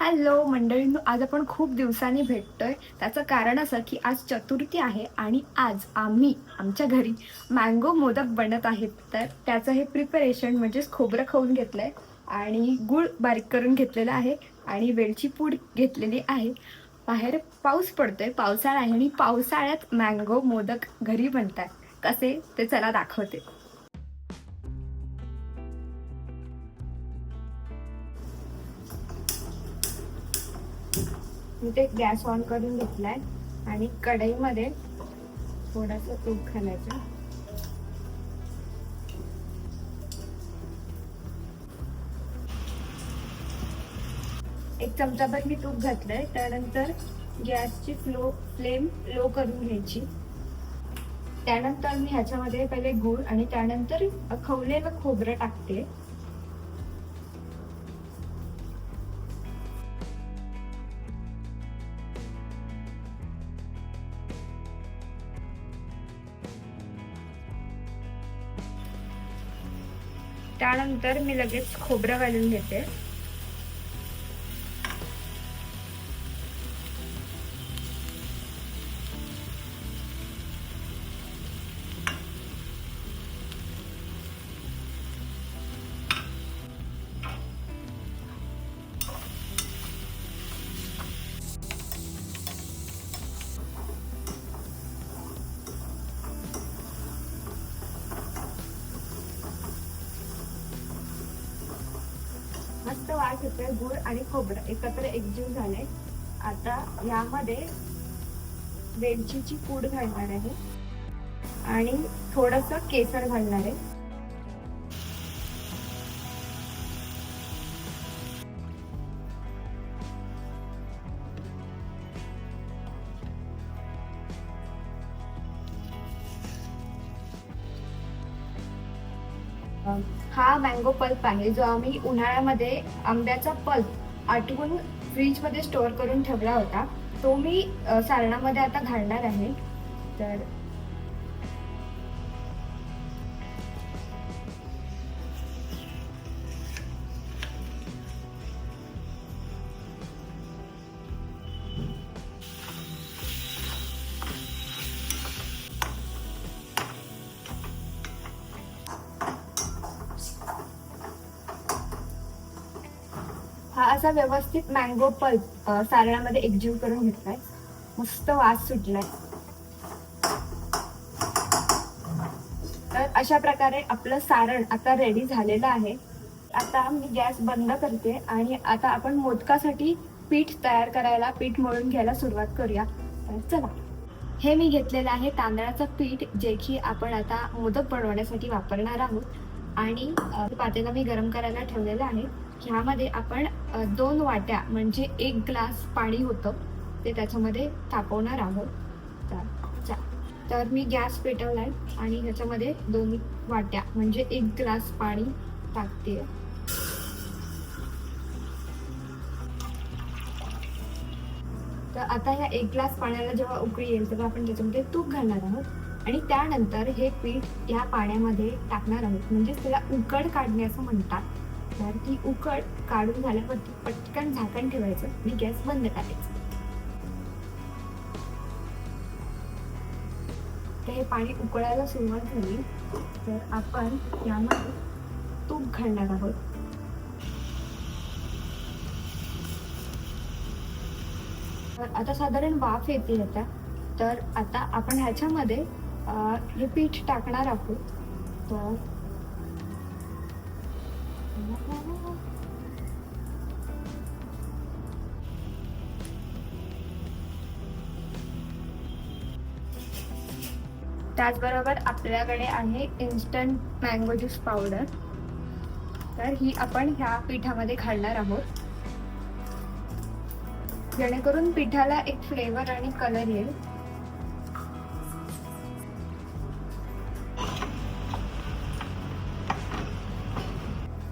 Hello मंडळींनो आज आपण खूप दिवसांनी भेटतोय. त्याचं कारण असं की आज चतुर्थी आहे आणि आज आम्ही आमच्या घरी मँगो मोदक बनत आहेत. तर त्याचं हे प्रिपरेशन म्हणजेच खोबरं खाऊन घेतलं आहे आणि गूळ बारीक करून घेतलेला आहे आणि वेलची पूड घेतलेली आहे. बाहेर पाऊस पडतोय पावसाळा आहे आणि पावसाळ्यात मँगो मोदक घरी बनतात कसे? ते चला दाखवते. मी ते गॅस ऑन करून घेतलाय आणि कढईमध्ये थोडस तूप घालायचं. एक चमचाभर मी तूप घातलंय. त्यानंतर गॅसची फ्लो फ्लेम लो करून घ्यायची. त्यानंतर मी ह्याच्यामध्ये पहिले गूळ आणि त्यानंतर खवलेलं खोबरं टाकते. त्यानंतर मी लगेच खोबरं घालून घेते. मस्त वास येतोय गुळ आणि खोबरं एकत्र एकजीव झाले आता यामध्ये वेलचीची पूड घालणार आहे. आणि थोडस केसर घालणार आहे. हा मँगो पल्प आहे जो आम्ही उन्हाळ्यामध्ये आंब्याचा पल्प आटवून फ्रीजमध्ये स्टोअर करून ठेवला होता. तो मी सारणामध्ये आता घालणार आहे. तर असा व्यवस्थित मँगो पल्प सारणामध्ये एकजीव करून घेतलाय. मस्त वास सुटलाय. तर अशा प्रकारे आपलं सारण आता रेडी झालेलं आहे. आता मी गॅस बंद करते आणि आता आपण मोदकासाठी पीठ तयार करायला पीठ मळून घ्यायला सुरुवात करूया. तर चला. हे मी घेतलेलं आहे तांदळाचं पीठ जे की आपण आता मोदक बनवण्यासाठी वापरणार आहोत. आणि पातेला मी गरम करायला ठेवलेलं आहे. ह्यामध्ये आपण दोन वाट्या म्हणजे एक ग्लास पाणी होतं ते त्याच्यामध्ये तापवणार आहोत. तर चा- तर मी गॅस पेटवला आहे आणि ह्याच्यामध्ये दोन वाट्या म्हणजे एक ग्लास पाणी टाकते. तर आता ह्या एक ग्लास पाण्याला जेव्हा उकळी येईल तेव्हा आपण त्याच्यामध्ये तूप घालणार आहोत. आणि त्यानंतर हे पीठ या पाण्यामध्ये टाकणार आहोत. म्हणजे त्याला उकड काढणे असं म्हणतात. कारण की उकड काढून झाल्यावरती पटकन झाकण ठेवायचं. आणि गॅस बंद करायचं. तर हे पाणी उकळायला सुरुवात झाली. तर आपण यामध्ये तूप घालणार आहोत. तर आता साधारण वाफ येते आता. तर आता आपण ह्याच्यामध्ये हे पीठ टाकणार आहोत. तर त्याचबरोबर आपल्याकडे आहे इन्स्टंट मँगो ज्यूस पावडर तर ही आपण ह्या पिठामध्ये घालणार आहोत. जेणेकरून पिठाला एक फ्लेवर आणि कलर येईल.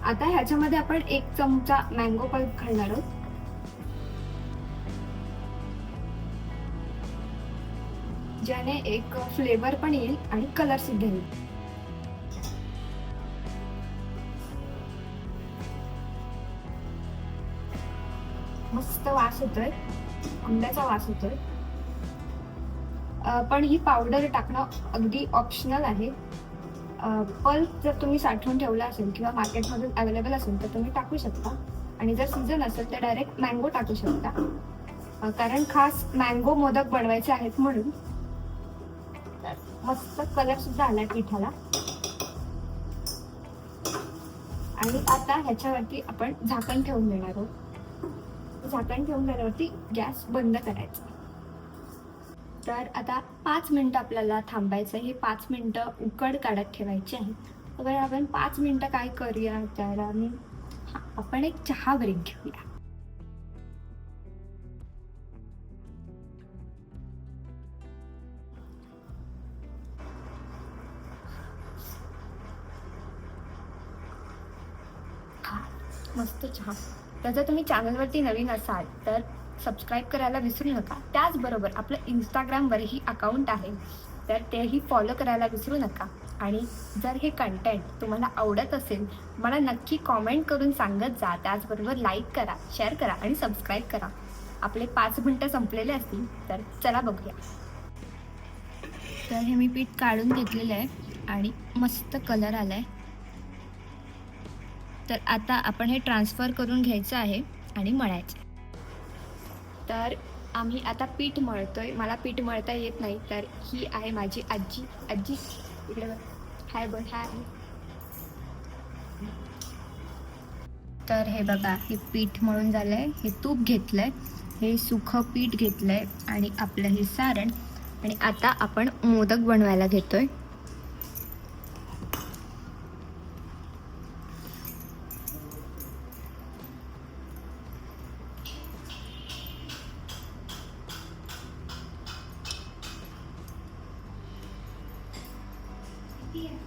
आता ह्याच्यामध्ये आपण एक चमचा मँगो पल्प घालणार आहोत. ज्याने एक फ्लेवर पण येईल आणि कलर सुद्धा येईल. मस्त वास होतोय. आंब्याचा वास होतोय. पण ही पावडर टाकणं अगदी ऑप्शनल आहे. पल्प जर तुम्ही साठवून ठेवला असेल किंवा मार्केटमध्ये अवेलेबल असेल तर तुम्ही टाकू शकता. आणि जर सीझन असेल तर डायरेक्ट मँगो टाकू शकता. कारण खास मँगो मोदक बनवायचे आहेत म्हणून. तर मस्त कलर सुद्धा आलाय पिठाला. आणि आता ह्याच्यावरती आपण झाकण ठेवून देणार आहोत. झाकण ठेवून देण्यावरती गॅस बंद करायचा. तर आता पाच मिनटं आपल्याला थांबायचं हे पाच मिनिटं उकड काढत ठेवायची आहे. अगर आपण पाच मिनिटं काय करूया तर आम्ही आपण एक चहा ब्रेक घेऊया. हा, मस्त चहा. तर जर तुम्ही चॅनलवरती नवीन असाल तर सबस्क्राईब करायला विसरू नका. त्याचबरोबर आपलं इंस्टाग्रामवरही अकाउंट आहे. तर तेही फॉलो करायला विसरू नका. आणि जर हे कंटेंट तुम्हाला आवडत असेल मला नक्की कॉमेंट करून सांगत जा. त्याचबरोबर लाईक करा शेअर करा आणि सबस्क्राईब करा. आपले पाच मिनटं संपलेले असतील तर चला बघूया. तर हे मी पीठ काढून घेतलेलं आहे आणि मस्त कलर आला आहे तर आता आपण हे ट्रान्सफर करून घ्यायचं आहे आणि मळायचं. तर आम्ही आता पीठ मळतो आहे मला पीठ मळता येत नाही. तर ही आहे माझी आजी. आजी इकडे हाय बघ हाय. तर हे बघा हे पीठ मळून आहे हे तूप घेतलं आहे हे सुखं पीठ घेतलं आहे आणि आपलं हे सारण. आणि आता आपण मोदक बनवायला घेतो आहे Yeah.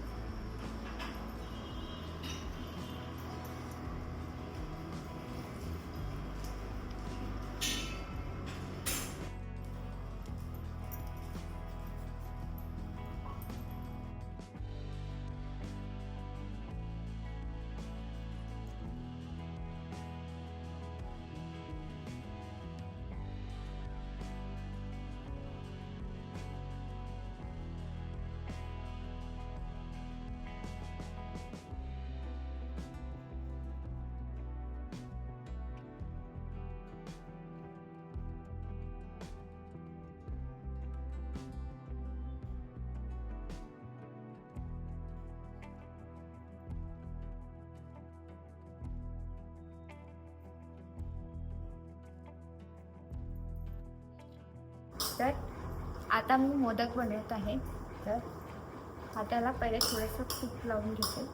तर आता मी मोदक बनवत आहे. तर हाताला पहिले थोडंसं तूप लावून घेते.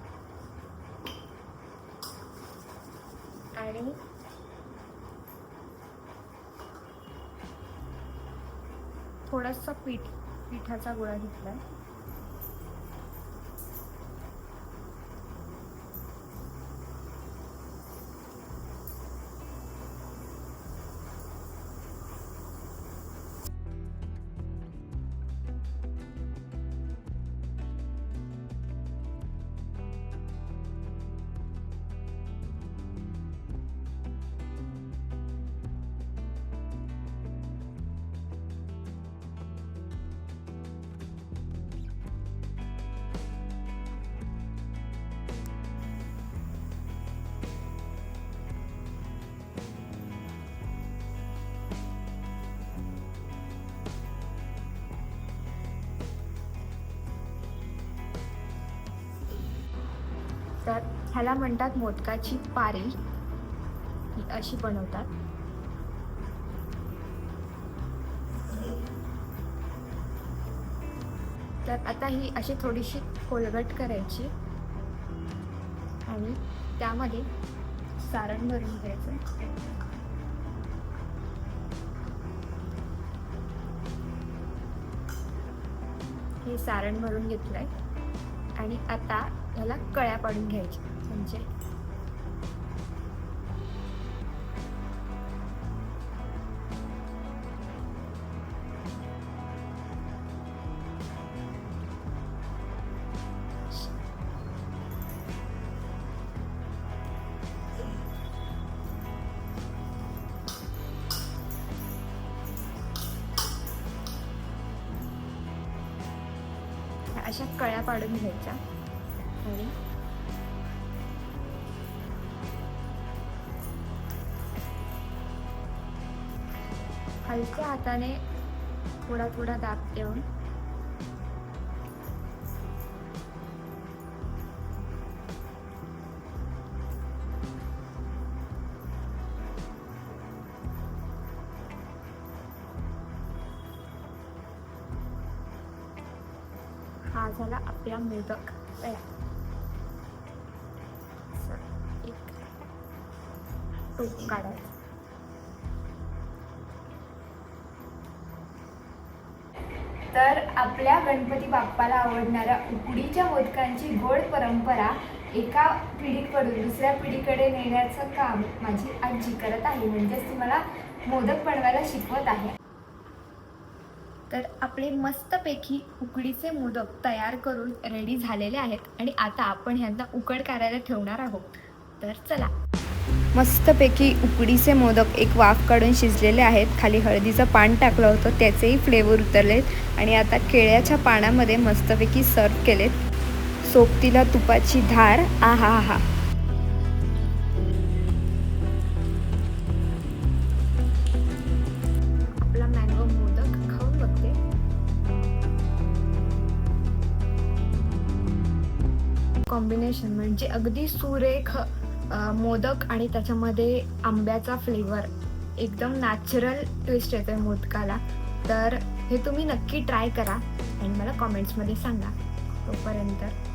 आणि थोडंसं पीठ पिठाचा गोळा घेतला आहे ह्याला म्हणतात मोदकाची पारी ही अशी बनवतात. तर आता ही अशी थोडीशी कोलगट करायची आणि त्यामध्ये सारण भरून घ्यायचं. हे सारण भरून घेतलंय. आणि आता ह्याला कळ्या पाडून घ्यायच्या. म्हणजे? अशा कळ्या पाडून घ्यायच्या. आणि खालच्या हाताने थोडा थोडा दाब देऊन. हा झाला आपला मोदक. तयार. एक टोप काढायचा. तर आपल्या गणपती बाप्पाला आवडणाऱ्या उकडीच्या मोदकांची गोड परंपरा एका पिढीकडून दुसऱ्या पिढीकडे नेण्याचं काम माझी आजी करत आहे. म्हणजेच ती मला मोदक बनवायला शिकवत आहे. तर आपले मस्तपैकी उकडीचे मोदक तयार करून रेडी झालेले आहेत आणि आता आपण ह्यांना उकड करायला ठेवणार आहोत. तर चला. मस्तपैकी उकडीचे मोदक एक वाफ काढून शिजलेले आहेत. खाली हळदीचं पान टाकलं होतं त्याचेही फ्लेवर उतरलेत. आणि आता केळ्याच्या पानामध्ये मस्तपैकी सर्व केलेत. सोबतीला तुपाची धार आहा हा आपला मँगो मोदक खाऊन बघते. कॉम्बिनेशन म्हणजे अगदी सुरेख मोदक आणि त्याच्यामध्ये आंब्याचा फ्लेवर एकदम नॅचरल ट्विस्ट आहे मोदकाला. तर हे तुम्ही नक्की ट्राय करा. आणि मला कॉमेंट्समध्ये सांगा. तोपर्यंत